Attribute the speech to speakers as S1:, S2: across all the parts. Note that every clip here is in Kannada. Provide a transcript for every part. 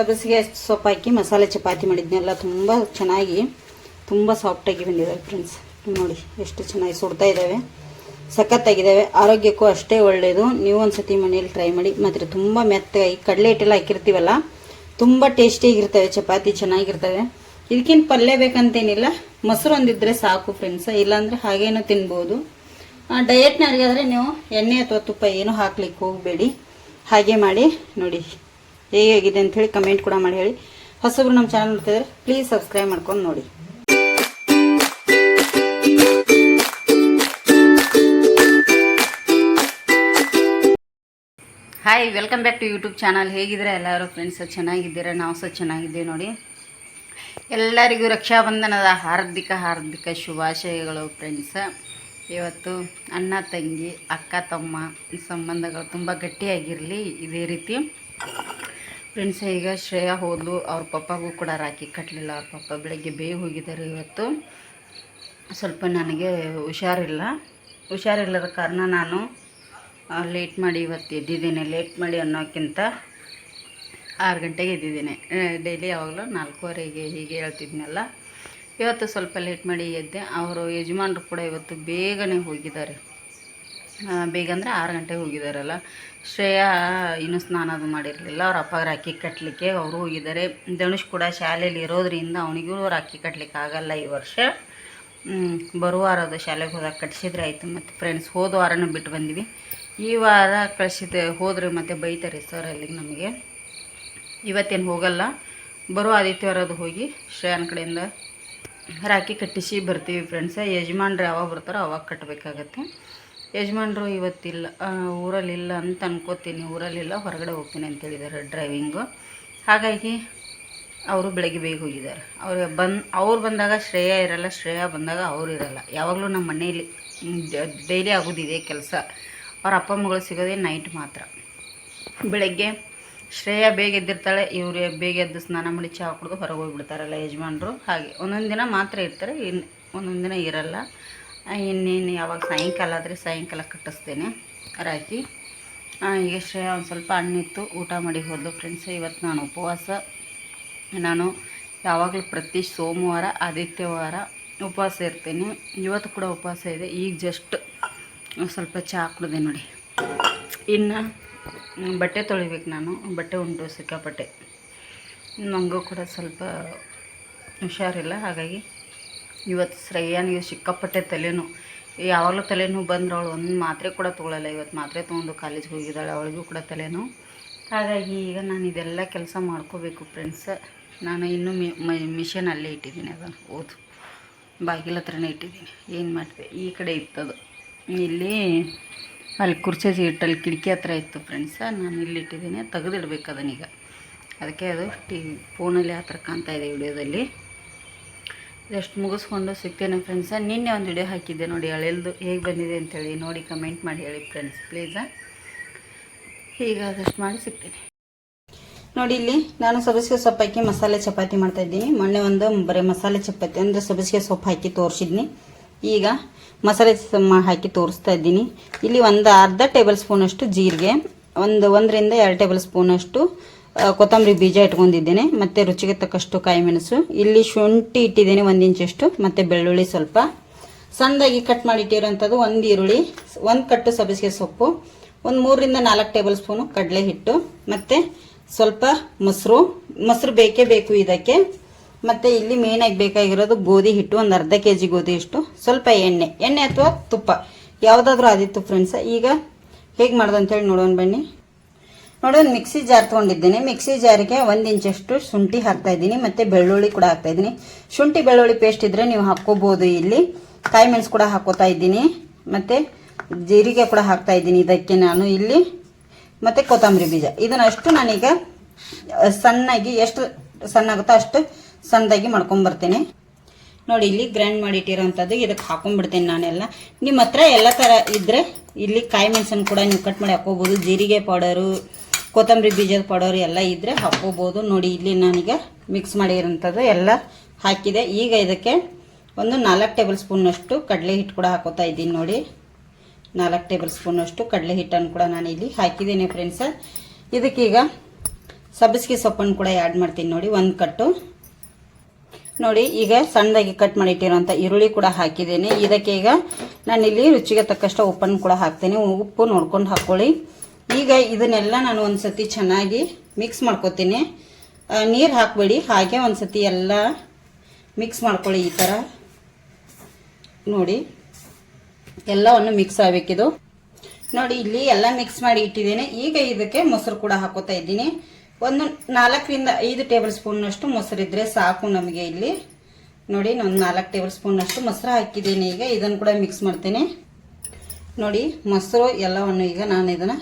S1: ಸಬ್ಬಸಿಗೆ ಸೊಪ್ಪು ಹಾಕಿ ಮಸಾಲೆ ಚಪಾತಿ ಮಾಡಿದ್ನೆಲ್ಲ ತುಂಬ ಚೆನ್ನಾಗಿ, ತುಂಬ ಸಾಫ್ಟಾಗಿ ಬಂದಿದ್ದಾವೆ ಫ್ರೆಂಡ್ಸ್ ನೋಡಿ, ಎಷ್ಟು ಚೆನ್ನಾಗಿ ಸುಡ್ತಾ ಇದ್ದಾವೆ ಸಖತ್ತಾಗಿದ್ದಾವೆ ಆರೋಗ್ಯಕ್ಕೂ ಅಷ್ಟೇ ಒಳ್ಳೆಯದು ನೀವು ಒಂದ್ಸತಿ ಮನೇಲಿ ಟ್ರೈ ಮಾಡಿ ಮಾತ್ರ. ತುಂಬ ಮೆತ್ತಗಾಗಿ ಕಡಲೆ ಹಿಟ್ಟೆಲ್ಲ ಹಾಕಿರ್ತೀವಲ್ಲ, ತುಂಬ ಟೇಸ್ಟಿಯಾಗಿರ್ತವೆ ಚಪಾತಿ ಚೆನ್ನಾಗಿರ್ತವೆ. ಇದಕ್ಕಿಂತ ಪಲ್ಯ ಬೇಕಂತೇನಿಲ್ಲ. ಮೊಸರು ಒಂದಿದ್ರೆ ಸಾಕು ಫ್ರೆಂಡ್ಸ್ ಇಲ್ಲಾಂದರೆ ಹಾಗೇನೂ ತಿನ್ಬೋದು. ಡಯಟ್ನವ್ರಿಗಾದರೆ ನೀವು ಎಣ್ಣೆ ಅಥವಾ ತುಪ್ಪ ಏನೂ ಹಾಕ್ಲಿಕ್ಕೆ ಹೋಗಬೇಡಿ. ಹಾಗೆ ಮಾಡಿ ನೋಡಿ. ಹೇಗಾಗಿದೆ ಅಂತ ಹೇಳಿ ಕಮೆಂಟ್ ಕೂಡ ಮಾಡಿ ಹೇಳಿ. ಹೊಸಬ್ರು ನಮ್ಮ ಚಾನಲ್ ನೋಡ್ತಿದ್ರೆ ಪ್ಲೀಸ್ ಸಬ್ಸ್ಕ್ರೈಬ್ ಮಾಡ್ಕೊಂಡು ನೋಡಿ. Hi welcome back to YouTube channel ಹೇಗಿದ್ರೆ ಎಲ್ಲರೂ? ಫ್ರೆಂಡ್ಸ್ ಚೆನ್ನಾಗಿದ್ದೀರಾ? ನಾವು ಸಹ ಚೆನ್ನಾಗಿದ್ದೀವಿ ನೋಡಿ. ಎಲ್ಲರಿಗೂ ರಕ್ಷಾಬಂಧನದ ಹಾರ್ದಿಕ ಹಾರ್ದಿಕ ಶುಭಾಶಯಗಳು ಫ್ರೆಂಡ್ಸ್ ಇವತ್ತು ಅಣ್ಣ, ತಂಗಿ, ಅಕ್ಕ, ತಮ್ಮ ಸಂಬಂಧಗಳು ತುಂಬ ಗಟ್ಟಿಯಾಗಿರಲಿ ಇದೇ ರೀತಿ. ಫ್ರೆಂಡ್ಸ್ ಈಗ ಶ್ರೇಯಾ ಹೋದ್ಲು, ಅವ್ರ ಪಪ್ಪಗೂ ಕೂಡ ರಾಕಿ ಕಟ್ಟಲಿಲ್ಲ ಅವ್ರ ಪಪ್ಪ ಬೆಳಗ್ಗೆ ಬೇಗ ಹೋಗಿದ್ದಾರೆ ಇವತ್ತು. ಸ್ವಲ್ಪ ನನಗೆ ಹುಷಾರಿಲ್ಲ. ಹುಷಾರಿಲ್ಲದ ಕಾರಣ ನಾನು ಲೇಟ್ ಮಾಡಿ ಇವತ್ತು ಎದ್ದಿದ್ದೇನೆ. ಲೇಟ್ ಮಾಡಿ ಅನ್ನೋಕ್ಕಿಂತ ಆರು ಗಂಟೆಗೆ ಎದ್ದಿದ್ದೇನೆ. ಡೈಲಿ ಯಾವಾಗಲೂ ನಾಲ್ಕೂವರೆಗೆ ಹೀಗೆ ಹೇಳ್ತಿದ್ನಲ್ಲ. ಇವತ್ತು ಸ್ವಲ್ಪ ಲೇಟ್ ಮಾಡಿ ಎದ್ದೆ. ಅವರು ಯಜಮಾನರು ಕೂಡ ಇವತ್ತು ಬೇಗನೆ ಹೋಗಿದ್ದಾರೆ. ಬೇಗ ಅಂದರೆ ಆರು ಗಂಟೆಗೆ ಹೋಗಿದ್ದಾರಲ್ಲ ಶ್ರೇಯಾ ಇನ್ನೂ ಸ್ನಾನ ಅದು ಮಾಡಿರಲಿಲ್ಲ, ಅವ್ರ ಅಪ್ಪ ರಾಖಿ ಕಟ್ಟಲಿಕ್ಕೆ ಅವರು ಹೋಗಿದ್ದಾರೆ. ಧನುಷ್ ಕೂಡ ಶಾಲೆಯಲ್ಲಿ ಇರೋದ್ರಿಂದ ಅವನಿಗೂ ರಾಖಿ ಕಟ್ಟಲಿಕ್ಕೆ ಆಗಲ್ಲ ಈ ವರ್ಷ. ಬರುವಾರ ಬರುವ ವಾರದ ಶಾಲೆಗೆ ಹೋದಾಗ ಕಟ್ಸಿದ್ರೆ ಆಯಿತು. ಮತ್ತು ಫ್ರೆಂಡ್ಸ್ ಹೋದ ವಾರನೂ ಬಿಟ್ಟು ಬಂದ್ವಿ. ಈ ವಾರ ಕಳಿಸಿದ ಹೋದರೆ ಮತ್ತೆ ಬೈತಾರೆ ಸರ್ ಅಲ್ಲಿಗೆ ನಮಗೆ. ಇವತ್ತೇನು ಹೋಗಲ್ಲ. ಬರೋ ಆದಿತ್ಯವಾರದ್ದು ಹೋಗಿ ಶ್ರೇಯನ್ ಕಡೆಯಿಂದ ರಾಖಿ ಕಟ್ಟಿಸಿ ಬರ್ತೀವಿ ಫ್ರೆಂಡ್ಸ್ ಯಜಮಾನ್ರು ಯಾವಾಗ ಬರ್ತಾರೋ ಅವಾಗ ಕಟ್ಟಬೇಕಾಗತ್ತೆ ಯಜಮಾನ್ರು ಇವತ್ತಿಲ್ಲ ಊರಲ್ಲಿಲ್ಲ ಅಂತ ಅನ್ಕೋತೀನಿ. ಊರಲ್ಲಿಲ್ಲ, ಹೊರಗಡೆ ಹೋಗ್ತೀನಿ ಅಂತ ಹೇಳಿದ್ದಾರೆ ಡ್ರೈವಿಂಗು ಹಾಗಾಗಿ ಅವರು ಬೆಳಗ್ಗೆ ಬೇಗ ಹೋಗಿದ್ದಾರೆ. ಅವ್ರು ಬಂದು, ಅವ್ರು ಬಂದಾಗ ಶ್ರೇಯ ಇರಲ್ಲ, ಶ್ರೇಯ ಬಂದಾಗ ಅವ್ರು ಇರಲ್ಲ. ಯಾವಾಗಲೂ ನಮ್ಮ ಮನೆಯಲ್ಲಿ ಡೈಲಿ ಆಗೋದಿದೆ ಕೆಲಸ. ಅವ್ರ ಅಪ್ಪ ಮಗಳು ಸಿಗೋದೇ ನೈಟ್ ಮಾತ್ರ. ಬೆಳಗ್ಗೆ ಶ್ರೇಯ ಬೇಗ ಎದ್ದಿರ್ತಾಳೆ, ಇವರು ಬೇಗ ಎದ್ದು ಸ್ನಾನ ಮಾಡಿ ಚಹಾ ಕುಡಿದು ಹೊರಗೆ ಹೋಗ್ಬಿಡ್ತಾರಲ್ಲ ಯಜಮಾನ್ರು. ಹಾಗೆ ಒಂದೊಂದು ದಿನ ಮಾತ್ರ ಇರ್ತಾರೆ ಇನ್ನು ಒಂದೊಂದು ದಿನ ಇರಲ್ಲ. ಇನ್ನೇನು ಯಾವಾಗ ಸಾಯಂಕಾಲ ಆದರೆ ಸಾಯಂಕಾಲ ಕಟ್ಟಿಸ್ತೇನೆ. ರಾಕಿ ಈಗ ಶ್ರೇಯ ಒಂದು ಸ್ವಲ್ಪ ಹಣ್ಣಿತ್ತು, ಊಟ ಮಾಡಿ ಹೋದ್ಲು ಫ್ರೆಂಡ್ಸ್ ಇವತ್ತು ನಾನು ಉಪವಾಸ. ನಾನು ಯಾವಾಗಲೂ ಪ್ರತಿ ಸೋಮವಾರ, ಆದಿತ್ಯವಾರ ಉಪವಾಸ ಇರ್ತೀನಿ. ಇವತ್ತು ಕೂಡ ಉಪವಾಸ ಇದೆ. ಈಗ ಜಸ್ಟ್ ಸ್ವಲ್ಪ ಚಹಾ ಕುಡಿದೆ ನೋಡಿ. ಇನ್ನು ಬಟ್ಟೆ ತೊಳಿಬೇಕು ನಾನು. ಬಟ್ಟೆ ಉಂಟು, ಸಿಕ್ಕಾಪಟ್ಟೆ. ನನಗೂ ಕೂಡ ಸ್ವಲ್ಪ ಹುಷಾರಿಲ್ಲ. ಹಾಗಾಗಿ ಇವತ್ತು ಶ್ರೇಯಾನಿಗೆ ಸಿಕ್ಕಾಪಟ್ಟೆ ತಲೆನೋವು. ಯಾವಾಗಲೂ ತಲೆನೋವು ಬಂದ್ರೆ ಅವಳು ಒಂದು ಮಾತ್ರೆ ಕೂಡ ತೊಗೊಳಲ್ಲ. ಇವತ್ತು ಮಾತ್ರೆ ತೊಗೊಂಡು ಕಾಲೇಜ್ಗೆ ಹೋಗಿದ್ದಾಳೆ, ಅವಳಿಗೂ ಕೂಡ ತಲೆನೋವು. ಹಾಗಾಗಿ ಈಗ ನಾನು ಇದೆಲ್ಲ ಕೆಲಸ ಮಾಡ್ಕೋಬೇಕು ಫ್ರೆಂಡ್ಸ್ ನಾನು ಇನ್ನೂ ಮಿ ಮಿಷನ್ ಅಲ್ಲೇ ಇಟ್ಟಿದ್ದೀನಿ ಅದನ್ನು. ಓದು. ಬಾಗಿಲ ಹತ್ರನೇ ಇಟ್ಟಿದ್ದೀನಿ. ಏನು ಮಾಡಿದೆ ಈ ಕಡೆ ಇತ್ತದು. ಇಲ್ಲಿ ಅಲ್ಲಿ ಕುರ್ಚಿ ಇಟ್ಟಲ್ಲಿ ಕಿಟಕಿ ಹತ್ರ ಇತ್ತು ಫ್ರೆಂಡ್ಸ ನಾನು ಇಲ್ಲಿ ಇಟ್ಟಿದ್ದೀನಿ. ತೆಗೆದಿಡ್ಬೇಕು ಅದನ್ನೀಗ. ಅದಕ್ಕೆ ಅದು ಟಿ ಫೋನಲ್ಲಿ ಆ ಥರ ಕಾಣ್ತಾ ಇದೆ ವಿಡಿಯೋದಲ್ಲಿ. ಇದಷ್ಟು ಮುಗಿಸ್ಕೊಂಡು ಸಿಗ್ತೇನೆ ಫ್ರೆಂಡ್ಸ ನಿನ್ನೆ ಒಂದು ವಿಡಿಯೋ ಹಾಕಿದ್ದೆ ನೋಡಿ ಹಳೆಯದು ಹೇಗೆ ಬಂದಿದೆ ಅಂತೇಳಿ. ನೋಡಿ ಕಮೆಂಟ್ ಮಾಡಿ ಹೇಳಿ ಫ್ರೆಂಡ್ಸ್ ಪ್ಲೀಸಾ ಈಗ ಅದಷ್ಟು ಮಾಡಿ ಸಿಗ್ತೇನೆ. ನೋಡಿ, ಇಲ್ಲಿ ನಾನು ಸಬ್ಬಸಿಗೆ ಸೊಪ್ಪು ಹಾಕಿ ಮಸಾಲೆ ಚಪಾತಿ ಮಾಡ್ತಾ ಇದ್ದೀನಿ. ಮೊನ್ನೆ ಒಂದು ಬರೀ ಮಸಾಲೆ ಚಪಾತಿ, ಅಂದರೆ ಸಬ್ಬಸಿಗೆ ಸೊಪ್ಪು ಹಾಕಿ ತೋರಿಸಿದ್ನಿ. ಈಗ ಮಸಾಲೆ ಹಾಕಿ ತೋರಿಸ್ತಾ ಇದ್ದೀನಿ. ಇಲ್ಲಿ ಒಂದು ಅರ್ಧ ಟೇಬಲ್ ಸ್ಪೂನಷ್ಟು ಜೀರಿಗೆ, ಒಂದು ಒಂದರಿಂದ ಎರಡು ಟೇಬಲ್ ಸ್ಪೂನಷ್ಟು ಕೊತ್ತಂಬರಿ ಬೀಜ ಇಟ್ಕೊಂಡಿದ್ದೇನೆ, ಮತ್ತು ರುಚಿಗೆ ತಕ್ಕಷ್ಟು ಕಾಯಿ ಮೆಣಸು ಇಲ್ಲಿ ಶುಂಠಿ ಇಟ್ಟಿದ್ದೇನೆ ಒಂದು ಇಂಚಷ್ಟು, ಮತ್ತು ಬೆಳ್ಳುಳ್ಳಿ ಸ್ವಲ್ಪ. ಸಣ್ಣದಾಗಿ ಕಟ್ ಮಾಡಿ ಇಟ್ಟಿರೋಂಥದ್ದು ಒಂದು ಈರುಳ್ಳಿ, ಒಂದು ಕಟ್ಟು ಸಬ್ಬಸಿಗೆ ಸೊಪ್ಪು, ಒಂದು ಮೂರರಿಂದ ನಾಲ್ಕು ಟೇಬಲ್ ಸ್ಪೂನು ಕಡಲೆ ಹಿಟ್ಟು, ಮತ್ತು ಸ್ವಲ್ಪ ಮೊಸರು. ಮೊಸರು ಬೇಕೇ ಬೇಕು ಇದಕ್ಕೆ. ಮತ್ತು ಇಲ್ಲಿ ಮೇನಾಗಿ ಬೇಕಾಗಿರೋದು ಗೋಧಿ ಹಿಟ್ಟು, ಒಂದು ಅರ್ಧ ಕೆ ಜಿ ಗೋಧಿ ಇಷ್ಟು ಸ್ವಲ್ಪ ಎಣ್ಣೆ. ಎಣ್ಣೆ ಅಥವಾ ತುಪ್ಪ. ಯಾವುದಾದ್ರೂ ಆದಿತ್ತು ಫ್ರೆಂಡ್ಸ್ ಈಗ ಹೇಗೆ ಮಾಡೋದು ಅಂತೇಳಿ ನೋಡೋಣ ಬನ್ನಿ. ನೋಡಿ ಒಂದು ಮಿಕ್ಸಿ ಜಾರ್ ತೊಗೊಂಡಿದ್ದೀನಿ. ಮಿಕ್ಸಿ ಜಾರಿಗೆ ಒಂದು ಇಂಚಷ್ಟು ಶುಂಠಿ ಹಾಕ್ತಾ ಇದ್ದೀನಿ, ಮತ್ತು ಬೆಳ್ಳುಳ್ಳಿ ಕೂಡ ಹಾಕ್ತಾ ಇದ್ದೀನಿ. ಶುಂಠಿ, ಬೆಳ್ಳುಳ್ಳಿ ಪೇಸ್ಟ್ ಇದ್ದರೆ ನೀವು ಹಾಕ್ಕೋಬೋದು ಇಲ್ಲಿ. ಕಾಯಿ ಮೆಣಸು ಕೂಡ ಹಾಕೋತಾ ಇದ್ದೀನಿ. ಮತ್ತು ಜೀರಿಗೆ ಕೂಡ ಹಾಕ್ತಾ ಇದ್ದೀನಿ ಇದಕ್ಕೆ ನಾನು ಇಲ್ಲಿ. ಮತ್ತು ಕೊತ್ತಂಬರಿ ಬೀಜ. ಇದನ್ನಷ್ಟು ನಾನೀಗ ಸಣ್ಣಾಗಿ, ಎಷ್ಟು ಸಣ್ಣಾಗುತ್ತೋ ಅಷ್ಟು ಸಣ್ಣದಾಗಿ ಮಾಡ್ಕೊಂಬರ್ತೀನಿ. ನೋಡಿ, ಇಲ್ಲಿ ಗ್ರೈಂಡ್ ಮಾಡಿ ಇಟ್ಟಿರೋಂಥದ್ದು ಇದಕ್ಕೆ ಹಾಕೊಂಡ್ಬಿಡ್ತೇನೆ ನಾನೆಲ್ಲ. ನಿಮ್ಮ ಹತ್ರ ಎಲ್ಲ ಥರ ಇದ್ದರೆ ಇಲ್ಲಿ ಕಾಯಿ ಮೆಣಸನ್ನು ಕೂಡ ನೀವು ಕಟ್ ಮಾಡಿ ಹಾಕೋಬೋದು ಜೀರಿಗೆ ಪೌಡರು ಕೊತ್ತಂಬರಿ ಬೀಜದ ಪಡೋರು ಎಲ್ಲ ಇದ್ದರೆ ಹಾಕೋಬೋದು. ನೋಡಿ, ಇಲ್ಲಿ ನಾನೀಗ ಮಿಕ್ಸ್ ಮಾಡಿರೋಂಥದ್ದು ಎಲ್ಲ ಹಾಕಿದೆ. ಈಗ ಇದಕ್ಕೆ ಒಂದು ನಾಲ್ಕು ಟೇಬಲ್ ಸ್ಪೂನಷ್ಟು ಕಡಲೆ ಹಿಟ್ಟು ಕೂಡ ಹಾಕೋತಾ ಇದ್ದೀನಿ ನೋಡಿ. ನಾಲ್ಕು ಟೇಬಲ್ ಸ್ಪೂನಷ್ಟು ಕಡಲೆ ಹಿಟ್ಟನ್ನು ಕೂಡ ನಾನು ಇಲ್ಲಿ ಹಾಕಿದ್ದೀನಿ ಫ್ರೆಂಡ್ಸ ಇದಕ್ಕೀಗ ಸಬ್ಬಸಿಗೆ ಸೊಪ್ಪನ್ನು ಕೂಡ ಆ್ಯಡ್ ಮಾಡ್ತೀನಿ ನೋಡಿ, ಒಂದು ಕಟ್ಟು. ನೋಡಿ, ಈಗ ಸಣ್ಣದಾಗಿ ಕಟ್ ಮಾಡಿಟ್ಟಿರೋಂಥ ಈರುಳ್ಳಿ ಕೂಡ ಹಾಕಿದ್ದೀನಿ. ಇದಕ್ಕೆ ಈಗ ನಾನಿಲ್ಲಿ ರುಚಿಗೆ ತಕ್ಕಷ್ಟು ಉಪ್ಪನ್ನು ಕೂಡ ಹಾಕ್ತೀನಿ. ಉಪ್ಪು ನೋಡ್ಕೊಂಡು ಹಾಕ್ಕೊಳ್ಳಿ. ಈಗ ಇದನ್ನೆಲ್ಲ ನಾನು ಒಂದು ಸತಿ ಚೆನ್ನಾಗಿ ಮಿಕ್ಸ್ ಮಾಡ್ಕೊತೀನಿ. ನೀರು ಹಾಕಬೇಡಿ. ಹಾಗೆ ಒಂದು ಸತಿ ಎಲ್ಲ ಮಿಕ್ಸ್ ಮಾಡ್ಕೊಳ್ಳಿ ಈ ಥರ ನೋಡಿ, ಎಲ್ಲವನ್ನು ಮಿಕ್ಸ್ ಆಗಬೇಕಿದು. ನೋಡಿ, ಇಲ್ಲಿ ಎಲ್ಲ ಮಿಕ್ಸ್ ಮಾಡಿ ಇಟ್ಟಿದ್ದೇನೆ. ಈಗ ಇದಕ್ಕೆ ಮೊಸರು ಕೂಡ ಹಾಕೋತಾ ಇದ್ದೀನಿ. ಒಂದು ನಾಲ್ಕರಿಂದ ಐದು ಟೇಬಲ್ ಸ್ಪೂನ್ನಷ್ಟು ಮೊಸರಿದ್ರೆ ಸಾಕು ನಮಗೆ ಇಲ್ಲಿ. ನೋಡಿ ನಾನು ನಾಲ್ಕು ಟೇಬಲ್ ಸ್ಪೂನ್ನಷ್ಟು ಮೊಸರು ಹಾಕಿದ್ದೀನಿ. ಈಗ ಇದನ್ನು ಕೂಡ ಮಿಕ್ಸ್ ಮಾಡ್ತೀನಿ. ನೋಡಿ, ಮೊಸರು ಎಲ್ಲವನ್ನು ಈಗ ನಾನು ಇದನ್ನು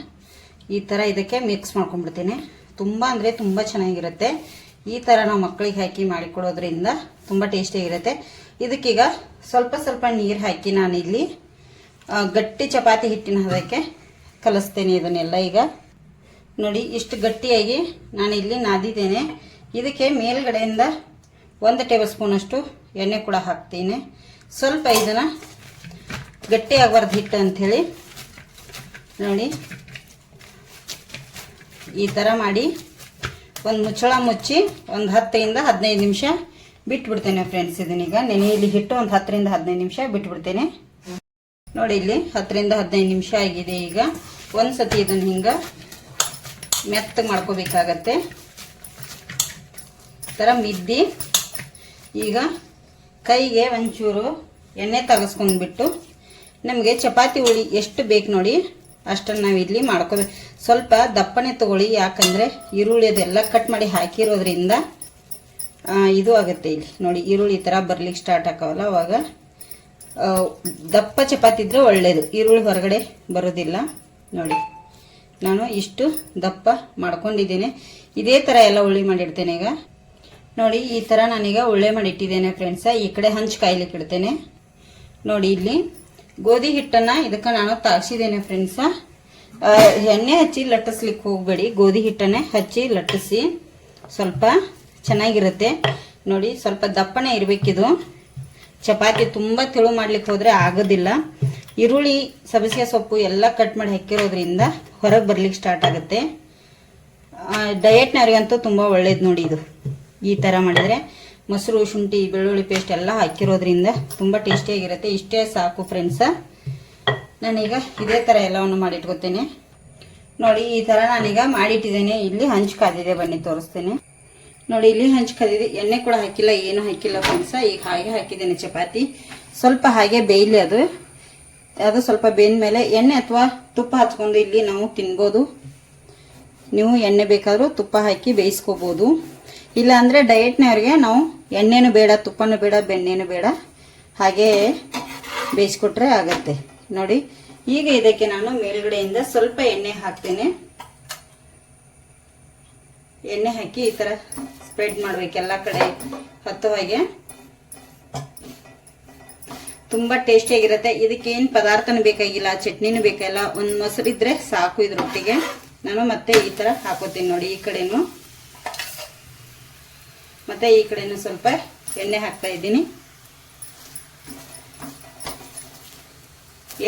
S1: ಈ ಥರ ಇದಕ್ಕೆ ಮಿಕ್ಸ್ ಮಾಡ್ಕೊಂಡ್ಬಿಡ್ತೀನಿ. ತುಂಬ ಅಂದರೆ ತುಂಬ ಚೆನ್ನಾಗಿರುತ್ತೆ. ಈ ಥರ ನಾವು ಮಕ್ಕಳಿಗೆ ಹಾಕಿ ಮಾಡಿಕೊಡೋದ್ರಿಂದ ತುಂಬ ಟೇಸ್ಟಿಯಾಗಿರುತ್ತೆ ಇದಕ್ಕೀಗ ಸ್ವಲ್ಪ ಸ್ವಲ್ಪ ನೀರು ಹಾಕಿ ನಾನಿಲ್ಲಿ ಗಟ್ಟಿ ಚಪಾತಿ ಹಿಟ್ಟಿನ ಹದಕ್ಕೆ ಕಲಿಸ್ತೇನೆ ಇದನ್ನೆಲ್ಲ ಈಗ. ನೋಡಿ, ಇಷ್ಟು ಗಟ್ಟಿಯಾಗಿ ನಾನು ಇಲ್ಲಿ ನಾದಿದ್ದೇನೆ. ಇದಕ್ಕೆ ಮೇಲ್ಗಡೆಯಿಂದ ಒಂದು ಟೇಬಲ್ ಸ್ಪೂನಷ್ಟು ಎಣ್ಣೆ ಕೂಡ ಹಾಕ್ತೀನಿ. ಸ್ವಲ್ಪ ಇದನ್ನು ಗಟ್ಟಿಯಾಗಬಾರ್ದು ಹಿಟ್ಟು ಅಂಥೇಳಿ. ನೋಡಿ ಈ ಥರ ಮಾಡಿ ಒಂದು ಮುಚ್ಚಳ ಮುಚ್ಚಿ ಒಂದು ಹತ್ತರಿಂದ ಹದಿನೈದು ನಿಮಿಷ ಬಿಟ್ಬಿಡ್ತೇನೆ ಫ್ರೆಂಡ್ಸ್ ಇದನ್ನೀಗ ನೆನೆಯಲ್ಲಿ ಹಿಟ್ಟು ಒಂದು ಹತ್ತರಿಂದ ಹದಿನೈದು ನಿಮಿಷ ಬಿಟ್ಬಿಡ್ತೇನೆ. ನೋಡಿ ಇಲ್ಲಿ ಹತ್ತರಿಂದ ಹದಿನೈದು ನಿಮಿಷ ಆಗಿದೆ ಈಗ. ಒಂದು ಸತಿ ಇದನ್ನು ಹಿಂಗೆ ಮೆತ್ತಗೆ ಮಾಡ್ಕೋಬೇಕಾಗತ್ತೆ. ಥರ ಮಿದ್ದಿ ಈಗ ಕೈಗೆ ಒಂಚೂರು ಎಣ್ಣೆ ತಗಸ್ಕೊಂಡ್ಬಿಟ್ಟು ನಮಗೆ ಚಪಾತಿ ಹುಳಿ ಎಷ್ಟು ಬೇಕು ನೋಡಿ ಅಷ್ಟನ್ನು ನಾವು ಇಲ್ಲಿ ಮಾಡ್ಕೋಬೇಕು ಸ್ವಲ್ಪ ದಪ್ಪನೆ ತಗೊಳ್ಳಿ, ಯಾಕಂದರೆ ಈರುಳ್ಳಿ ಅದೆಲ್ಲ ಕಟ್ ಮಾಡಿ ಹಾಕಿರೋದ್ರಿಂದ ಇದು ಆಗುತ್ತೆ ಇಲ್ಲಿ. ನೋಡಿ, ಈರುಳ್ಳಿ ಈ ಥರ ಬರ್ಲಿಕ್ಕೆ ಸ್ಟಾರ್ಟ್ ಆಕಾವಲ್ಲ ಅವಾಗ ದಪ್ಪ ಚಪಾತಿ ಇದ್ದರೆ ಒಳ್ಳೆಯದು ಈರುಳ್ಳಿ ಹೊರಗಡೆ ಬರೋದಿಲ್ಲ. ನೋಡಿ, ನಾನು ಇಷ್ಟು ದಪ್ಪ ಮಾಡ್ಕೊಂಡಿದ್ದೇನೆ. ಇದೇ ಥರ ಎಲ್ಲ ಉಳ್ಳಿ ಮಾಡಿಡ್ತೇನೆ ಈಗ. ನೋಡಿ, ಈ ಥರ ನಾನೀಗ ಉಳ್ಳೆ ಮಾಡಿಟ್ಟಿದ್ದೇನೆ ಫ್ರೆಂಡ್ಸ ಈ ಕಡೆ ಹಂಚು ಕಾಯ್ಲಿಕ್ಕೆ ಇಡ್ತೇನೆ. ನೋಡಿ, ಇಲ್ಲಿ ಗೋಧಿ ಹಿಟ್ಟನ್ನು ಇದಕ್ಕೆ ನಾನು ತಾಗ್ಸಿದ್ದೇನೆ ಫ್ರೆಂಡ್ಸ ಎಣ್ಣೆ ಹಚ್ಚಿ ಲಟ್ಟಿಸ್ಲಿಕ್ಕೆ ಹೋಗಬೇಡಿ. ಗೋಧಿ ಹಿಟ್ಟನ್ನೇ ಹಚ್ಚಿ ಲಟ್ಟಿಸಿ ಸ್ವಲ್ಪ ಚೆನ್ನಾಗಿರುತ್ತೆ. ನೋಡಿ, ಸ್ವಲ್ಪ ದಪ್ಪನೇ ಇರಬೇಕಿದು. ಚಪಾತಿ ತುಂಬ ತೆಳು ಮಾಡ್ಲಿಕ್ಕೆ ಹೋದರೆ ಆಗೋದಿಲ್ಲ. ಈರುಳ್ಳಿ ಸಬಸಿಗೆ ಸೊಪ್ಪು ಎಲ್ಲ ಕಟ್ ಮಾಡಿ ಹಾಕಿರೋದ್ರಿಂದ ಹೊರಗೆ ಬರ್ಲಿಕ್ಕೆ ಸ್ಟಾರ್ಟ್ ಆಗುತ್ತೆ. ಡಯಟ್ನವ್ರಿಗಂತೂ ತುಂಬ ಒಳ್ಳೇದು ನೋಡಿ ಇದು. ಈ ಥರ ಮಾಡಿದರೆ ಮೊಸರು, ಶುಂಠಿ, ಬೆಳ್ಳುಳ್ಳಿ ಪೇಸ್ಟ್ ಎಲ್ಲ ಹಾಕಿರೋದ್ರಿಂದ ತುಂಬ ಟೇಸ್ಟಿಯಾಗಿರುತ್ತೆ ಇಷ್ಟೇ ಸಾಕು ಫ್ರೆಂಡ್ಸ ನಾನೀಗ ಇದೇ ಥರ ಎಲ್ಲವನ್ನು ಮಾಡಿಟ್ಕೊತೇನೆ. ನೋಡಿ, ಈ ಥರ ನಾನೀಗ ಮಾಡಿಟ್ಟಿದ್ದೇನೆ. ಇಲ್ಲಿ ಹಂಚು ಕಾದಿದೆ ಬನ್ನಿ, ತೋರಿಸ್ತೇನೆ. ನೋಡಿ, ಇಲ್ಲಿ ಹಂಚು ಕಾದಿದೆ. ಎಣ್ಣೆ ಕೂಡ ಹಾಕಿಲ್ಲ, ಏನು ಹಾಕಿಲ್ಲ ಫ್ರೆಂಡ್ಸ ಈಗ ಹಾಗೆ ಹಾಕಿದ್ದೇನೆ ಚಪಾತಿ. ಸ್ವಲ್ಪ ಹಾಗೆ ಬೇಯಲಿ ಅದು. ಅದು ಸ್ವಲ್ಪ ಬೇಯ್ದ ಮೇಲೆ ಎಣ್ಣೆ ಅಥವಾ ತುಪ್ಪ ಹಚ್ಕೊಂಡು ಇಲ್ಲಿ ನಾವು ತಿನ್ಬೋದು. ನೀವು ಎಣ್ಣೆ ಬೇಕಾದರೂ ತುಪ್ಪ ಹಾಕಿ ಬೇಯಿಸ್ಕೋಬೋದು. ಇಲ್ಲ ಅಂದರೆ ಡಯಟ್ನವ್ರಿಗೆ ನಾವು ಎಣ್ಣೆನು ಬೇಡ, ತುಪ್ಪನೂ ಬೇಡ, ಬೆಣ್ಣೆನು ಬೇಡ, ಹಾಗೇ ಬೇಯಿಸ್ಕೊಟ್ರೆ ಆಗತ್ತೆ. ನೋಡಿ, ಈಗ ಇದಕ್ಕೆ ನಾನು ಮೇಲ್ಗಡೆಯಿಂದ ಸ್ವಲ್ಪ ಎಣ್ಣೆ ಹಾಕ್ತೇನೆ. ಎಣ್ಣೆ ಹಾಕಿ ಈ ಥರ ಸ್ಪ್ರೆಡ್ ಮಾಡ್ಬೇಕು ಎಲ್ಲ ಕಡೆ ಹತ್ತೋ ಹಾಗೆ. ತುಂಬ ಟೇಸ್ಟಿಯಾಗಿರುತ್ತೆ ಇದಕ್ಕೆ ಏನು ಪದಾರ್ಥನೂ ಬೇಕಾಗಿಲ್ಲ, ಚಟ್ನಿನೂ ಬೇಕಾಗಿಲ್ಲ. ಒಂದು ಮೊಸರಿದ್ರೆ ಸಾಕು ಇದ್ರೊಟ್ಟಿಗೆ. ನಾನು ಮತ್ತೆ ಈ ಥರ ಹಾಕೋತೀನಿ ನೋಡಿ ಈ ಕಡೆನೂ. ಮತ್ತೆ ಈ ಕಡೆನೂ ಸ್ವಲ್ಪ ಎಣ್ಣೆ ಹಾಕ್ತಾ ಇದ್ದೀನಿ.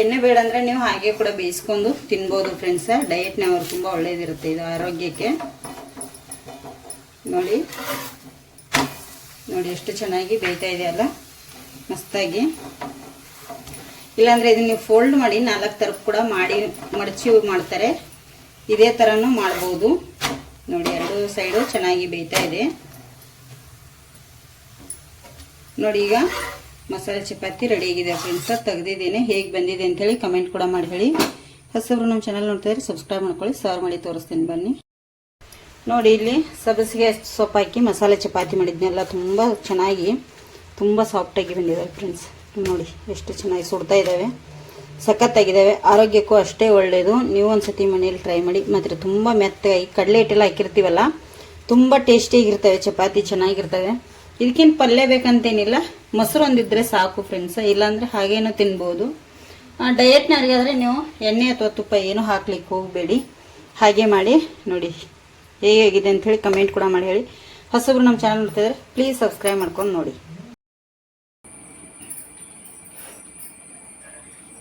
S1: ಎಣ್ಣೆ ಬೇಡ ಅಂದರೆ ನೀವು ಹಾಗೆ ಕೂಡ ಬೇಯಿಸ್ಕೊಂಡು ತಿನ್ಬೋದು ಫ್ರೆಂಡ್ಸ ಡಯಟ್ನವ್ರು ತುಂಬ ಒಳ್ಳೇದಿರುತ್ತೆ ಇದು ಆರೋಗ್ಯಕ್ಕೆ. ನೋಡಿ. ನೋಡಿ ಎಷ್ಟು ಚೆನ್ನಾಗಿ ಬೇಯ್ತಾ ಇದೆ ಅಲ್ಲ. ಮಸ್ತಾಗಿ. ಇಲ್ಲಾಂದರೆ ಇದನ್ನ ನೀವು ಫೋಲ್ಡ್ ಮಾಡಿ ನಾಲ್ಕು ಥರ ಕೂಡ ಮಾಡಿ, ಮಡಚಿ ಮಾಡ್ತಾರೆ. ಇದೇ ಥರನೂ ಮಾಡ್ಬೋದು. ನೋಡಿ, ಎರಡು ಸೈಡು ಚೆನ್ನಾಗಿ ಬೇಯ್ತಾ ಇದೆ. ನೋಡಿ ಈಗ ಮಸಾಲೆ ಚಪಾತಿ ರೆಡಿ ಆಗಿದೆ ಫ್ರೆಂಡ್ಸ ತೆಗೆದಿದ್ದೇನೆ. ಹೇಗೆ ಬಂದಿದೆ ಅಂತೇಳಿ ಕಮೆಂಟ್ ಕೂಡ ಮಾಡಿ ಹೇಳಿ. ಹೊಸಬ್ರು ನಮ್ಮ ಚಾನಲ್ ನೋಡ್ತಾ ಇದ್ರೆ ಸಬ್ಸ್ಕ್ರೈಬ್ ಮಾಡ್ಕೊಳ್ಳಿ. ಸರ್ವ್ ಮಾಡಿ ತೋರಿಸ್ತೀನಿ ಬನ್ನಿ. ನೋಡಿ ಇಲ್ಲಿ ಸಬ್ಬಸಿಗೆ ಸೊಪ್ಪು ಹಾಕಿ ಮಸಾಲೆ ಚಪಾತಿ ಮಾಡಿದ್ನೆಲ್ಲ ತುಂಬ ಚೆನ್ನಾಗಿ, ತುಂಬ ಸಾಫ್ಟಾಗಿ ಬಂದಿದ್ದಾವೆ ಫ್ರೆಂಡ್ಸ್ ನೋಡಿ ಎಷ್ಟು ಚೆನ್ನಾಗಿ ಸುಡ್ತಾ ಇದ್ದಾವೆ ಸಖತ್ತಾಗಿದ್ದಾವೆ ಆರೋಗ್ಯಕ್ಕೂ ಅಷ್ಟೇ ಒಳ್ಳೆಯದು ನೀವು ಒಂದ್ಸತಿ ಮನೇಲಿ ಟ್ರೈ ಮಾಡಿ ಮಾತ್ರ. ತುಂಬ ಮೆತ್ತಗಾಗಿ ಕಡಲೆ ಹಿಟ್ಟೆಲ್ಲ ಹಾಕಿರ್ತೀವಲ್ಲ, ತುಂಬ ಟೇಸ್ಟಿಯಾಗಿರ್ತವೆ ಚಪಾತಿ ಚೆನ್ನಾಗಿರ್ತವೆ. ಇದಕ್ಕೇನು ಪಲ್ಯ ಬೇಕಂತೇನಿಲ್ಲ. ಮೊಸರು ಒಂದಿದ್ರೆ ಸಾಕು ಫ್ರೆಂಡ್ಸ್ ಇಲ್ಲಾಂದರೆ ಹಾಗೇನೂ ತಿನ್ಬೋದು. ಡಯಟ್ನವ್ರಿಗಾದರೆ ನೀವು ಎಣ್ಣೆ ಅಥವಾ ತುಪ್ಪ ಏನೂ ಹಾಕ್ಲಿಕ್ಕೆ ಹೋಗಬೇಡಿ. ಹಾಗೆ ಮಾಡಿ, ನೋಡಿ ಹೇಗಾಗಿದೆ ಹೇಳಿ ಕಮೆಂಟ್ ಕೂಡ ಮಾಡಿ ಹೇಳಿ. ಹೊಸಬ್ರು ನಮ್ಮ ಚಾನಲ್ ನೋಡ್ತಿದ್ರೆ ಪ್ಲೀಸ್ ಸಬ್ಸ್ಕ್ರೈಬ್ ಮಾಡ್ಕೊಂಡು ನೋಡಿ.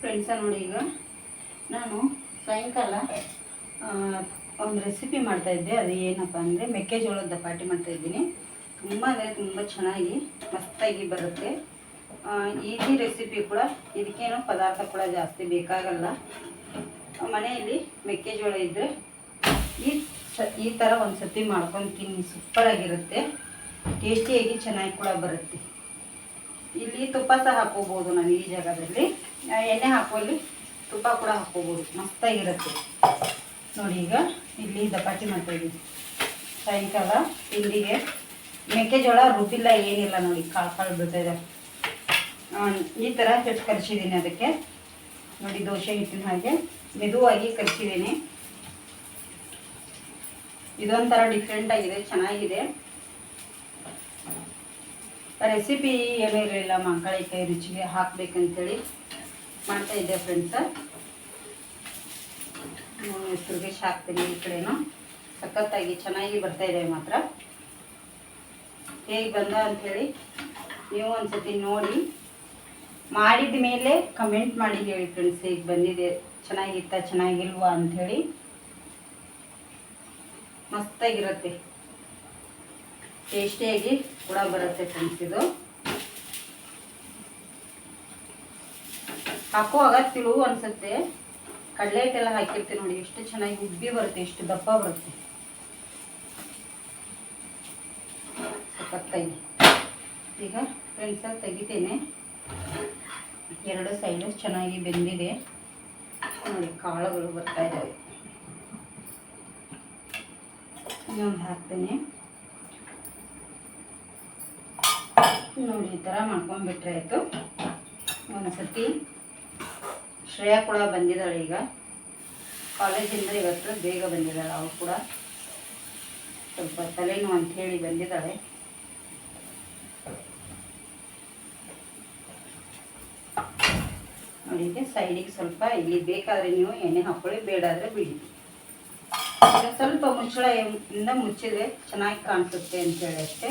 S1: ಫ್ರೆಂಡ್ಸ ನೋಡಿ ಈಗ ನಾನು ಸಾಯಂಕಾಲ ಒಂದು ರೆಸಿಪಿ ಮಾಡ್ತಾ ಇದ್ದೆ. ಅದು ಏನಪ್ಪ ಅಂದರೆ ಮೆಕ್ಕೆಜೋಳದ ದಪಾಟಿ ಮಾಡ್ತಾ ಇದ್ದೀನಿ. ತುಂಬ ಅಂದರೆ ತುಂಬ ಚೆನ್ನಾಗಿ ಮಸ್ತಾಗಿ ಬರುತ್ತೆ. ಈಸಿ ರೆಸಿಪಿ ಕೂಡ ಇದಕ್ಕೇನು ಪದಾರ್ಥ ಕೂಡ ಜಾಸ್ತಿ ಬೇಕಾಗಲ್ಲ. ಮನೆಯಲ್ಲಿ ಮೆಕ್ಕೆಜೋಳ ಇದ್ದರೆ ಈ ಸ, ಈ ಥರ ಒಂದು ಸತಿ ಮಾಡ್ಕೊಂಡು ತಿನ್ನಿ ಸೂಪರಾಗಿರುತ್ತೆ ಟೇಸ್ಟಿಯಾಗಿ ಚೆನ್ನಾಗಿ ಕೂಡ ಬರುತ್ತೆ. ಇಲ್ಲಿ ತುಪ್ಪ ಸಹ ಹಾಕೋಬೋದು ನಾನು ಈ ಜಾಗದಲ್ಲಿ. ಎಣ್ಣೆ ಹಾಕುವಲ್ಲಿ ತುಪ್ಪ ಕೂಡ ಹಾಕೋಬೋದು ಮಸ್ತಾಗಿರುತ್ತೆ. ನೋಡಿ ಈಗ ಇಲ್ಲಿ ದಪಾಟಿ ಮಾಡ್ತಾಯಿದ್ದೀನಿ ಸಾಯಂಕಾಲ ತಿಂಡಿಗೆ ಮೆಕ್ಕೆಜೋಳ ರುಬ್ಬಿಲ್ಲ, ಏನಿಲ್ಲ ನೋಡಿ ಕಾಳು ಕಾಳು ಬಿಡ್ತಾಯಿದೆ ಈ ಥರ ಹಿಟ್ಟು ಕಲಿಸಿದ್ದೀನಿ ಅದಕ್ಕೆ. ನೋಡಿ, ದೋಸೆ ಹಿಟ್ಟಿನ ಹಾಗೆ. ಮೆದುವಾಗಿ ಕಲಿಸಿದ್ದೀನಿ ಇದೊಂಥರ ಡಿಫ್ರೆಂಟ್ ಆಗಿದೆ, ಚೆನ್ನಾಗಿದೆ. ರೆಸಿಪಿ ಏನೂ ಇರಲಿಲ್ಲ ಮಂಕಾಳಿ ಕೈ ರುಚಿಗೆ ಹಾಕ್ಬೇಕಂತೇಳಿ ಮಾಡ್ತಾ ಇದ್ದೆ ಫ್ರೆಂಡ್ಸ ಹೆಸರಿಗೆ ಹಾಕ್ತೀನಿ ಈ ಕಡೆನೂ. ಸಖತ್ತಾಗಿ ಚೆನ್ನಾಗಿ ಬರ್ತಾ ಇದೆ ಮಾತ್ರ. ಹೇಗೆ ಬಂದ ಅಂಥೇಳಿ ನೀವು ಒಂದ್ಸತಿ ನೋಡಿ. ಮಾಡಿದ ಮೇಲೆ ಕಮೆಂಟ್ ಮಾಡಿ ಹೇಳಿ ಫ್ರೆಂಡ್ಸ್ ಹೇಗೆ ಬಂದಿದೆ, ಚೆನ್ನಾಗಿತ್ತ, ಚೆನ್ನಾಗಿಲ್ವಾ ಅಂಥೇಳಿ ಮಸ್ತಾಗಿರುತ್ತೆ. ಟೇಸ್ಟಿಯಾಗಿ ಕೂಡ ಬರುತ್ತೆ ಫ್ರೆಂಡ್ಸ್ ಇದು. ಹಾಕುವಾಗ ತಿಳುವು ಅನ್ಸುತ್ತೆ. ಕಡಲೆ ಹಿಟ್ಟೆಲ್ಲ ಹಾಕಿರ್ತೀವಿ ನೋಡಿ, ಎಷ್ಟು ಚೆನ್ನಾಗಿ ಉಬ್ಬಿ ಬರುತ್ತೆ, ಎಷ್ಟು ದಪ್ಪ ಬರುತ್ತೆ. ಸಖತ್ತಾಗಿ ಈಗ ಫ್ರೆಂಡ್ಸ ತೆಗಿತೇನೆ. ಎರಡು ಸೈಡು ಚೆನ್ನಾಗಿ ಬೆಂದಿದೆ. ನೋಡಿ, ಕಾಳುಗಳು ಬರ್ತಾ ಇದ್ದಾವೆ ಇನ್ನೊಂದು ಹಾಕ್ತೇನೆ. ನೋಡಿ, ಈ ಥರ ಮಾಡ್ಕೊಂಡ್ಬಿಟ್ರೆ ಆಯಿತು. ಒಂದು ಸತಿ ಶ್ರೇಯಾ ಕೂಡ ಬಂದಿದ್ದಾಳೆ ಈಗ. ಕಾಲೇಜಿಂದ ಇವತ್ತು ಬೇಗ ಬಂದಿದ್ದಾಳೆ. ಅವಳು ಕೂಡ ಸ್ವಲ್ಪ ತಲೆನೋವು ಅಂತ ಹೇಳಿ ಬಂದಿದ್ದಾಳೆ. ಈಗ ಸೈಡಿಗೆ ಸ್ವಲ್ಪ ಇಲ್ಲಿ ಬೇಕಾದರೆ ನೀವು ಎಣ್ಣೆ ಹಾಕೊಳ್ಳಿ, ಬೇಡಾದರೆ ಬಿಡಿ. ಸ್ವಲ್ಪ ಮುಚ್ಚಳ ಇಂದ ಮುಚ್ಚಿದ್ರೆ ಚೆನ್ನಾಗಿ ಕಾಣಿಸುತ್ತೆ ಅಂತೇಳಿ ಅಷ್ಟೇ.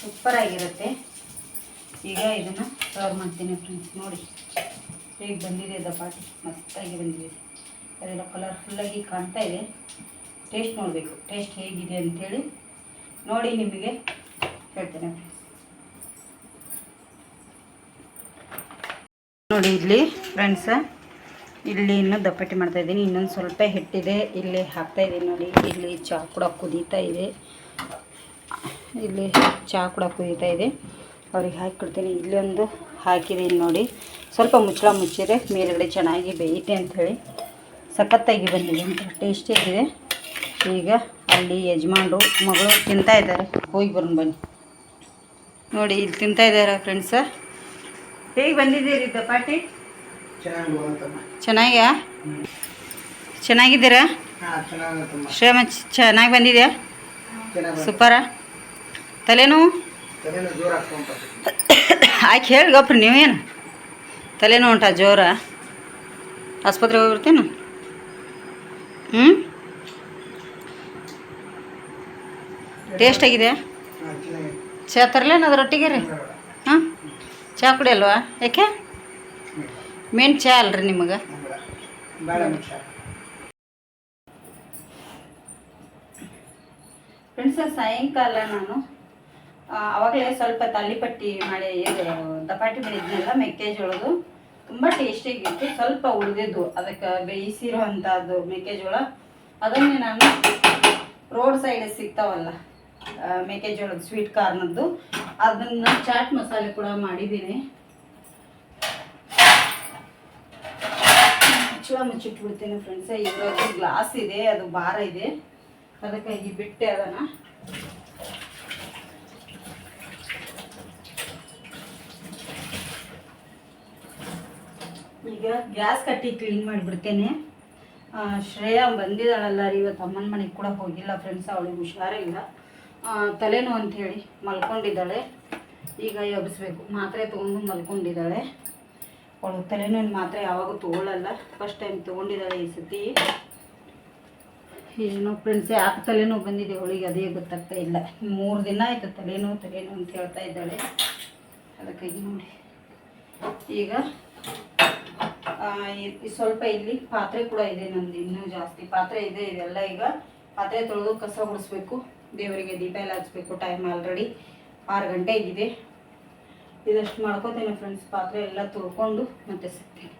S1: ಸೂಪರಾಗಿರುತ್ತೆ ಈಗ ಇದನ್ನು ಸರ್ವ್ ಮಾಡ್ತೀನಿ ಫ್ರೆಂಡ್ಸ್ ನೋಡಿ. ಹೇಗೆ ಬಂದಿದೆ ದಪಾಟಿ ಮಸ್ತಾಗಿ ಬಂದಿದೆ. ಅದೆಲ್ಲ ಕಲರ್ಫುಲ್ಲಾಗಿ ಕಾಣ್ತಾ ಇದೆ. ಟೇಸ್ಟ್ ನೋಡಬೇಕು. ಟೇಸ್ಟ್ ಹೇಗಿದೆ ಅಂಥೇಳಿ ನೋಡಿ ನಿಮಗೆ ಹೇಳ್ತೇನೆ ಫ್ರೆಂಡ್ಸ್ ನೋಡಿ ಇಲ್ಲಿ ಫ್ರೆಂಡ್ಸ ಇಲ್ಲಿ ಇನ್ನೂ ದಪ್ಪಟ್ಟಿ ಮಾಡ್ತಾ ಇದ್ದೀನಿ. ಇನ್ನೊಂದು ಸ್ವಲ್ಪ ಹಿಟ್ಟಿದೆ. ಇಲ್ಲಿ ಹಾಕ್ತಾ ಇದ್ದೀನಿ ನೋಡಿ. ಇಲ್ಲಿ ಚಹಾ ಕೂಡ ಕುದೀತಾ ಇದೆ. ಇಲ್ಲಿ ಚಹಾ ಕೂಡ ಕುದೀತಾ ಇದೆ. ಅವ್ರಿಗೆ ಹಾಕಿ ಕೊಡ್ತೀನಿ ಇಲ್ಲೊಂದು ಹಾಕಿದ್ದೀನಿ ನೋಡಿ. ಸ್ವಲ್ಪ ಮುಚ್ಚಳ ಮುಚ್ಚಿದೆ ಮೇಲುಗಡೆ ಚೆನ್ನಾಗಿ ಬೇಯುತ್ತೆ ಅಂಥೇಳಿ ಸಖತ್ತಾಗಿ ಬಂದಿದೆ. ಅಂತ ಇದೆ. ಈಗ ಅಲ್ಲಿ ಯಜಮಾನ್ರು, ಮಗಳು ತಿಂತಾ ಇದ್ದಾರೆ. ಹೋಗಿ ಬರೋಣ ಬನ್ನಿ. ನೋಡಿ, ಇಲ್ಲಿ ತಿಂತಾ ಇದ್ದಾರೆ ಫ್ರೆಂಡ್ಸ ಹೇಗೆ ಬಂದಿದ್ದೀರಿ ದಪಾಟಿ ಚೆನ್ನಾಗ್ಯಾ? ಚೆನ್ನಾಗಿದ್ದೀರಾ? ಶ್ರಮ ಚೆನ್ನಾಗಿ ಬಂದಿದ್ಯಾ? ಸೂಪರ. ತಲೆನೋವು? ಆಯ್ಕೆ ಹೇಳಿ ಗಪ್ರಿ ನೀವೇನು? ತಲೆನೋವು ಉಂಟಾ ಜೋರ? ಆಸ್ಪತ್ರೆಗೆ ಹೋಗಿರ್ತೇನು ಹ್ಞೂ ಟೇಸ್ಟ್ ಆಗಿದೆ
S2: ಹಾಂ ರೊಟ್ಟಿಗೆ
S1: ಚಾ ತರಲೇನು ಅದರೊಟ್ಟಿಗೆ ರೀ? ಹಾಂ ಕುಡಿ ಕುಡಿಯಲ್ವಾ ಯಾಕೆ? ಮೇನ್ ಚಹಾ ಅಲ್ರಿ ನಿಮಗೆ. ಫ್ರೆಂಡ್ಸ್ ಸಾಯಂಕಾಲ ನಾನು ಅವಾಗಲೇ ಸ್ವಲ್ಪ ತಾಲಿಪಟ್ಟಿ ಮಾಡಿ ದಪಾಟಿ ಮಾಡಿದ್ನಲ್ಲ, ಮೆಕ್ಕೆಜೋಳದು. ತುಂಬ ಟೇಸ್ಟಿಯಾಗಿತ್ತು ಸ್ವಲ್ಪ ಉಳಿದಿದ್ದು ಅದಕ್ಕೆ ಬೇಯಿಸಿರೋ ಅಂಥದ್ದು ಮೆಕ್ಕೆಜೋಳ. ಅದನ್ನೇ ನಾನು ರೋಡ್ ಸೈಡ್ ಸಿಗ್ತಾವಲ್ಲ. ಮೆಕ್ಕೆಜೋಳದ ಸ್ವೀಟ್ ಕಾರ್ನದ್ದು. ಅದನ್ನ ಚಾಟ್ ಮಸಾಲೆ ಕೂಡ ಮಾಡಿದ್ದೀನಿ. ಮುಚ್ಚಳ ಮುಚ್ಚಿಟ್ಬಿಡ್ತೀನಿ ಫ್ರೆಂಡ್ಸ್ ಇವಾಗ ಗ್ಲಾಸ್ ಇದೆ, ಅದು ಭಾರ ಇದೆ. ಅದಕ್ಕಾಗಿ ಬಿಟ್ಟೆ ಅದನ್ನ. ಈಗ ಗ್ಯಾಸ್ ಕಟ್ಟಿ ಕ್ಲೀನ್ ಮಾಡಿಬಿಡ್ತೇನೆ. ಶ್ರೇಯಾ ಬಂದಿದ್ದಾಳಲ್ಲ ರೀ, ಇವತ್ತು ಅಮ್ಮನ ಮನೆಗೆ ಕೂಡ ಹೋಗಿಲ್ಲ ಫ್ರೆಂಡ್ಸ್ ಅವಳಿಗೆ ಹುಷಾರಿಲ್ಲ. ಆ, ಅಂತ ಅಂಥೇಳಿ ಮಲ್ಕೊಂಡಿದ್ದಾಳೆ. ಈಗ ಎಬ್ಬಿಸ್ಬೇಕು. ಮಾತ್ರೆ ತೊಗೊಂಡು ಮಲ್ಕೊಂಡಿದ್ದಾಳೆ. ಅವಳು ತಲೆನೋವಿನ ಮಾತ್ರೆ ಯಾವಾಗೂ ತೊಗೊಳ್ಳಲ್ಲ ಫಸ್ಟ್ ಟೈಮ್ ತೊಗೊಂಡಿದ್ದಾಳೆ ಈ ಸತಿ. ಏನೋ ಫ್ರೆಂಡ್ಸ್ ಯಾಕೆ ತಲೆನೋವು ಬಂದಿದೆ ಅವಳಿಗೆ? ಅದೇ ಗೊತ್ತಾಗ್ತಾ ಇಲ್ಲ. ಮೂರು ದಿನ ಆಯಿತು ತಲೆನೋವು ತಲೆನೋವು ಅಂತ ಹೇಳ್ತಾ ಇದ್ದಾಳೆ. ಅದಕ್ಕಾಗಿ ನೋಡಿ. ಈಗ ಸ್ವಲ್ಪ ಇಲ್ಲಿ ಪಾತ್ರೆ ಕೂಡ ಇದೆ ನಮ್ದು ಇನ್ನೂ ಜಾಸ್ತಿ. ಪಾತ್ರೆ ಇದೆ ಇದೆಲ್ಲ ಈಗ ಪಾತ್ರೆ ತೊಳೆದು ಕಸ ಗುಡಿಸ್ಬೇಕು ದೇವರಿಗೆ ದೀಪ ಎಲ್ಲ ಹಚ್ಬೇಕು ಟೈಮ್ ಆಲ್ರೆಡಿ ಆರು ಗಂಟೆ ಆಗಿದೆ. ಇದಷ್ಟು ಮಾಡ್ಕೋತೇನೆ ಫ್ರೆಂಡ್ಸ್ ಪಾತ್ರೆ ಎಲ್ಲ ತುಳ್ಕೊಂಡು ಮತ್ತೆ ಸಿಗ್ತೇನೆ